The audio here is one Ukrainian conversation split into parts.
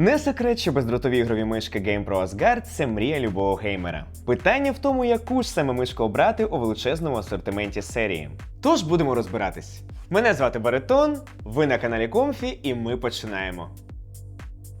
Не секрет, що бездротові ігрові мишки GamePro Asgard – це мрія любого геймера. Питання в тому, яку ж саме мишку обрати у величезному асортименті серії. Тож будемо розбиратись. Мене звати Баритон, ви на каналі Комфі, і ми починаємо.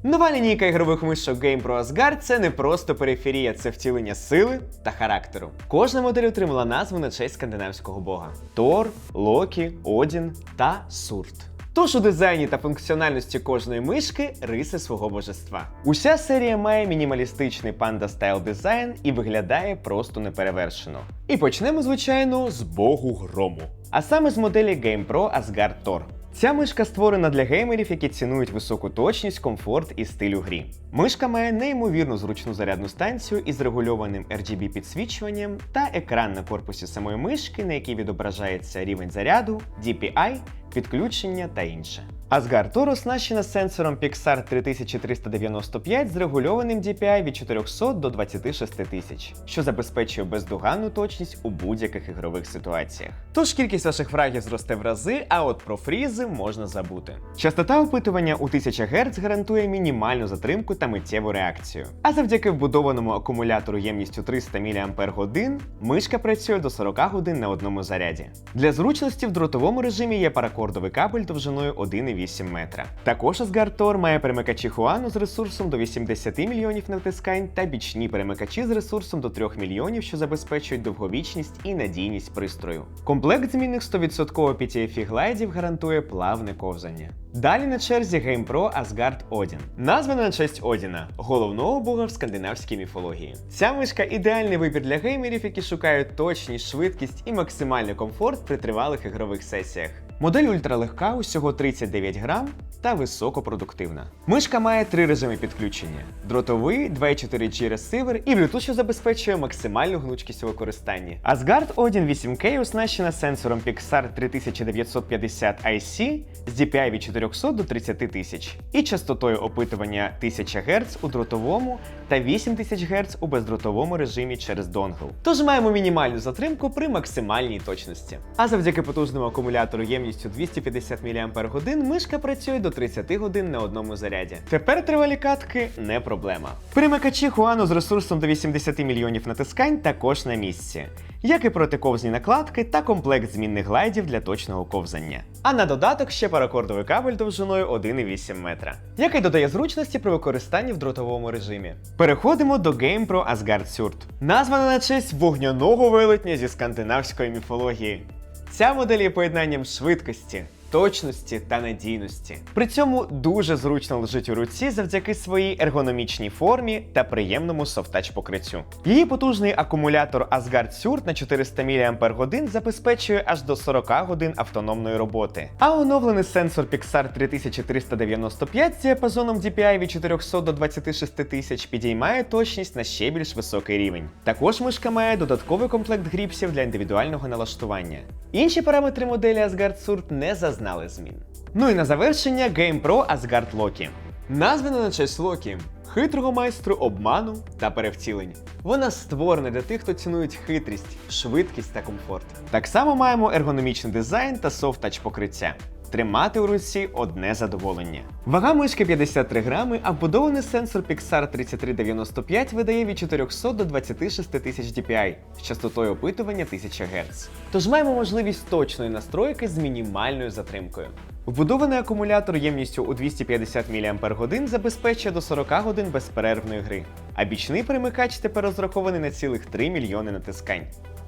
Нова лінійка ігрових мишок GamePro Asgard – це не просто периферія, це втілення сили та характеру. Кожна модель отримала назву на честь скандинавського бога: Тор, Локі, Одін та Сурт. Тож у дизайні та функціональності кожної мишки риси свого божества. Уся серія має мінімалістичний панда стайл дизайн і виглядає просто неперевершено. І почнемо, звичайно, з богу грому. А саме з моделі GamePro Asgard Thor. Ця мишка створена для геймерів, які цінують високу точність, комфорт і стиль у грі. Мишка має неймовірно зручну зарядну станцію із регульованим RGB підсвічуванням та екран на корпусі самої мишки, на який відображається рівень заряду, DPI, підключення та інше. Asgard Toro оснащена сенсором Pixar 3395 з регульованим DPI від 400 до 26 тисяч, що забезпечує бездоганну точність у будь-яких ігрових ситуаціях. Тож кількість ваших фрагів зросте в рази, а от про фрізи можна забути. Частота опитування у 1000 Гц гарантує мінімальну затримку та миттєву реакцію. А завдяки вбудованому акумулятору ємністю 300 мАч мишка працює до 40 годин на одному заряді. Для зручності в дротовому режимі є паракордовий кабель довжиною 1,8 метра. Також Tor має перемикачі Хуану з ресурсом до 80 мільйонів натискань та бічні перемикачі з ресурсом до 3 мільйонів, що забезпечують довговічність і надійність пристрою. Комплект змінних 100% PTFE глайдів гарантує плавне ковзання. Далі на черзі GamePro Asgard Odin. Названа на честь Одіна, головного бога в скандинавській міфології. Ця мишка ідеальний вибір для геймерів, які шукають точність, швидкість і максимальний комфорт при тривалих ігрових сесіях. Модель ультралегка, усього 39 грам та високопродуктивна. Мишка має три режими підключення: дротовий, 2.4G ресивер і Bluetooth, що забезпечує максимальну гнучкість у використанні. Asgard Odin 8K оснащена сенсором Pixar 3950 IC з DPI від 400 до 30 тисяч і частотою опитування 1000 Гц у дротовому та 8000 Гц у бездротовому режимі через донгл. Тож маємо мінімальну затримку при максимальній точності. А завдяки потужному акумулятору ємністю 250 мАч мишка працює до 30 годин на одному заряді. Тепер тривалі катки не проблема. Перемикачі Хуану з ресурсом до 80 мільйонів натискань також на місці, як і протиковзні накладки та комплект змінних глайдів для точного ковзання. А на додаток ще паракордовий кабель довжиною 1,8 метра, який додає зручності при використанні в дротовому режимі. Переходимо до GamePro Asgard Surd. Названа на честь вогняного велетня зі скандинавської міфології. Ця модель є поєднанням швидкості, точності та надійності. При цьому дуже зручно лежить у руці завдяки своїй ергономічній формі та приємному софтач покриттю. Її потужний акумулятор Asgard Surd на 400 мАч забезпечує аж до 40 годин автономної роботи. А оновлений сенсор Pixar 3395 з діапазоном DPI від 400 до 26 тисяч підіймає точність на ще більш високий рівень. Також мишка має додатковий комплект гріпсів для індивідуального налаштування. Інші параметри моделі Asgard Surd не зазнали змін. Ну і на завершення GamePro Asgard Loki. Названа на честь Локі, хитрого майстру обману та перевтілень. Вона створена для тих, хто цінують хитрість, швидкість та комфорт. Так само маємо ергономічний дизайн та софт-тач покриття. Тримати у руці одне задоволення. Вага мишки 53 грами, а вбудований сенсор Pixar 3395 видає від 400 до 26 тисяч DPI з частотою опитування 1000 Гц. Тож маємо можливість точної настройки з мінімальною затримкою. Вбудований акумулятор ємністю у 250 мАч забезпечує до 40 годин безперервної гри, а бічний перемикач тепер розрахований на цілих 3 мільйони натискань.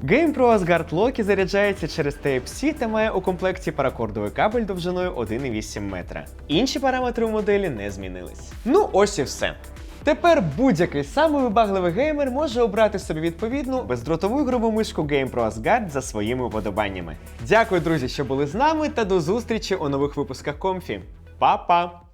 GamePro Asgard Loki заряджається через Type-C та має у комплекті паракордовий кабель довжиною 1,8 метра. Інші параметри у моделі не змінились. Ну ось і все. Тепер будь-який самий вибагливий геймер може обрати собі відповідну бездротову ігрову мишку GamePro Asgard за своїми вподобаннями. Дякую, друзі, що були з нами, та до зустрічі у нових випусках Комфі. Па-па!